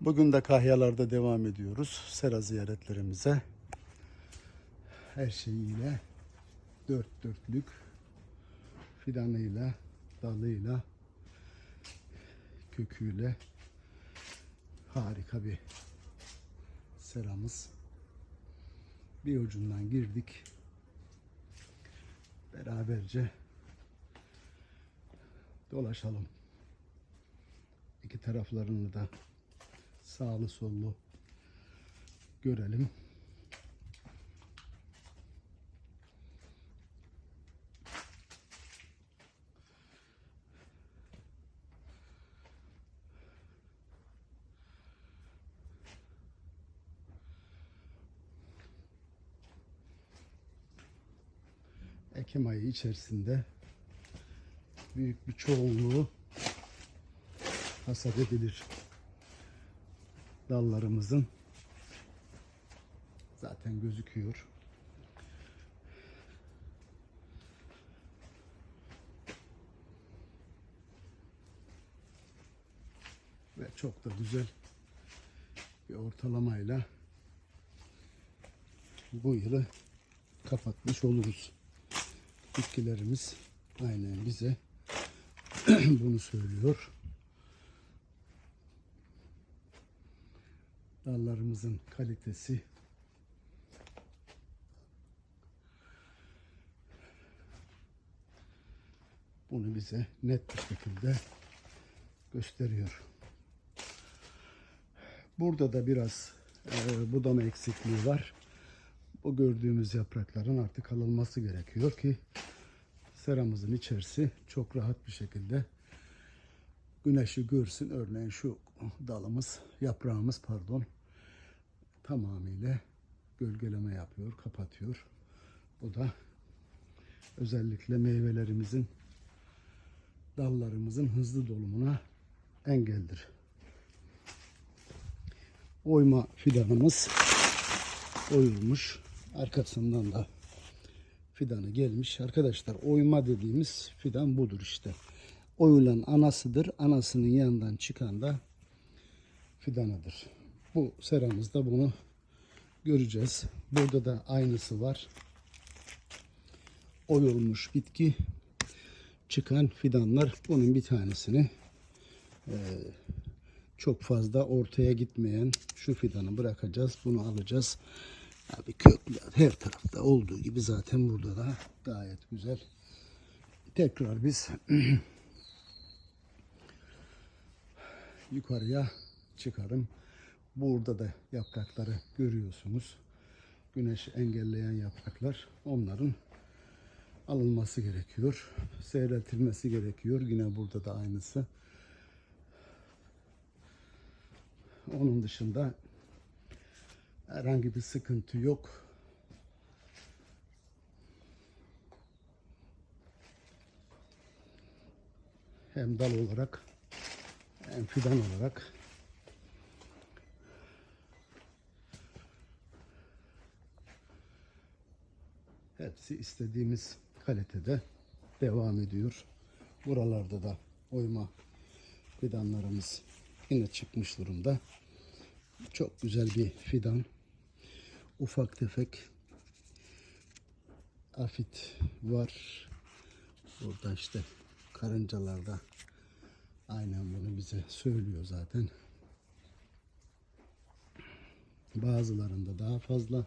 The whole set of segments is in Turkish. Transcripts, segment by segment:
Bugün de Kahyalar'da devam ediyoruz sera ziyaretlerimize. Her şeyiyle dört dörtlük fidanıyla, dalıyla, köküyle harika bir seramız. Bir ucundan girdik. Beraberce dolaşalım. İki taraflarını da sağlı sollu görelim. Ekim ayı içerisinde büyük bir çoğunluğu hasat edilir dallarımızın zaten gözüküyor. Ve çok da güzel bir ortalamayla bu yılı kapatmış oluruz. Bitkilerimiz aynen bize bunu söylüyor. Dallarımızın kalitesi bunu bize net bir şekilde gösteriyor. Burada da biraz e, budama eksikliği var. Bu gördüğümüz yaprakların artık alınması gerekiyor ki seramızın içerisi çok rahat bir şekilde güneşi görsün. Örneğin şu dalımız, yaprağımız pardon tamamıyla gölgeleme yapıyor, kapatıyor. Bu da özellikle meyvelerimizin, dallarımızın hızlı dolumuna engeldir. Oyma fidanımız oyulmuş. Arkasından da fidanı gelmiş. Arkadaşlar oyma dediğimiz fidan budur işte. Oyulan anasıdır. Anasının yanından çıkan da fidanıdır. Bu seramızda bunu göreceğiz. Burada da aynısı var. Oyulmuş bitki çıkan fidanlar. Bunun bir tanesini e, çok fazla ortaya gitmeyen şu fidanı bırakacağız. Bunu alacağız. Abi kökler her tarafta olduğu gibi zaten burada da gayet güzel. Tekrar biz yukarıya çıkarım. Burada da yaprakları görüyorsunuz. Güneş engelleyen yapraklar. Onların alınması gerekiyor. Seyreltilmesi gerekiyor. Yine burada da aynısı. Onun dışında herhangi bir sıkıntı yok. Hem dal olarak hem fidan olarak hepsi istediğimiz kalitede devam ediyor. Buralarda da oyma fidanlarımız yine çıkmış durumda. Çok güzel bir fidan. Ufak tefek afit var. Burada işte karıncalarda aynen bunu bize söylüyor zaten. Bazılarında daha fazla.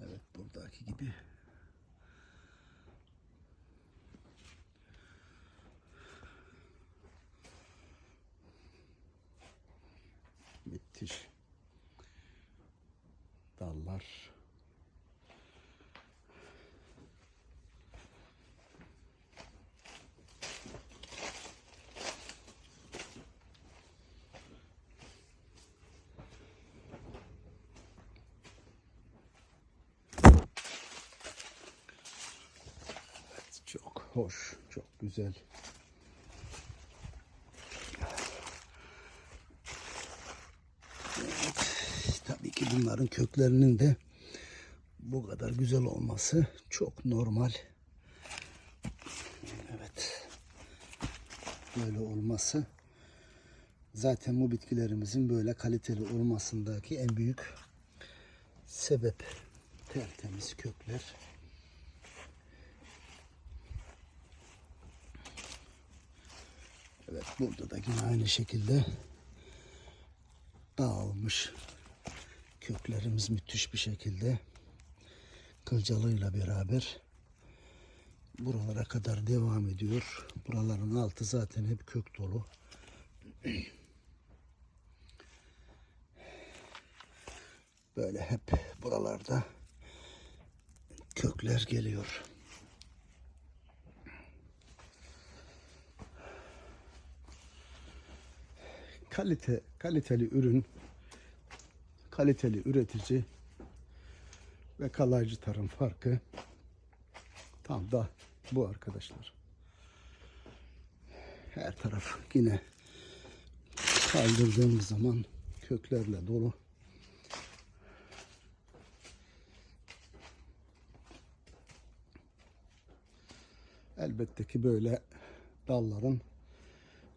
Evet buradaki gibi. Müthiş. Dallar. Evet, çok hoş, çok güzel. Tabii ki bunların köklerinin de bu kadar güzel olması çok normal. Evet. Böyle olması Zaten bu bitkilerimizin böyle kaliteli olmasındaki en büyük sebep tertemiz kökler. Evet burada da yine aynı şekilde dağılmış köklerimiz müthiş bir şekilde kılcalığıyla beraber buralara kadar devam ediyor. Buraların altı zaten hep kök dolu. Böyle hep buralarda kökler geliyor. Kalite, kaliteli ürün, kaliteli üretici ve kalaycı tarım farkı tam da bu arkadaşlar. Her taraf yine kaldırdığımız zaman köklerle dolu. Elbette ki böyle dalların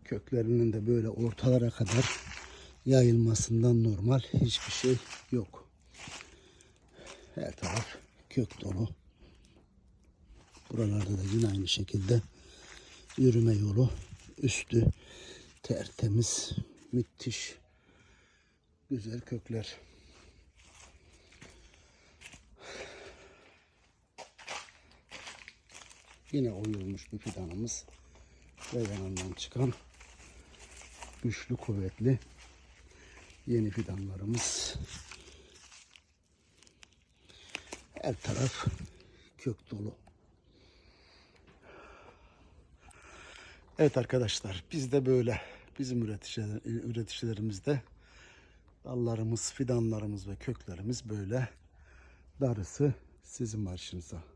köklerinin de böyle ortalara kadar yayılmasından normal hiçbir şey yok. Her taraf kök dolu. Buralarda da yine aynı şekilde yürüme yolu üstü tertemiz müthiş güzel kökler. Yine oyulmuş bir fidanımız ve yanından çıkan güçlü kuvvetli yeni fidanlarımız. Her taraf kök dolu. Evet arkadaşlar biz de böyle bizim üreticiler, üreticilerimizde dallarımız, fidanlarımız ve köklerimiz böyle darısı sizin başınıza.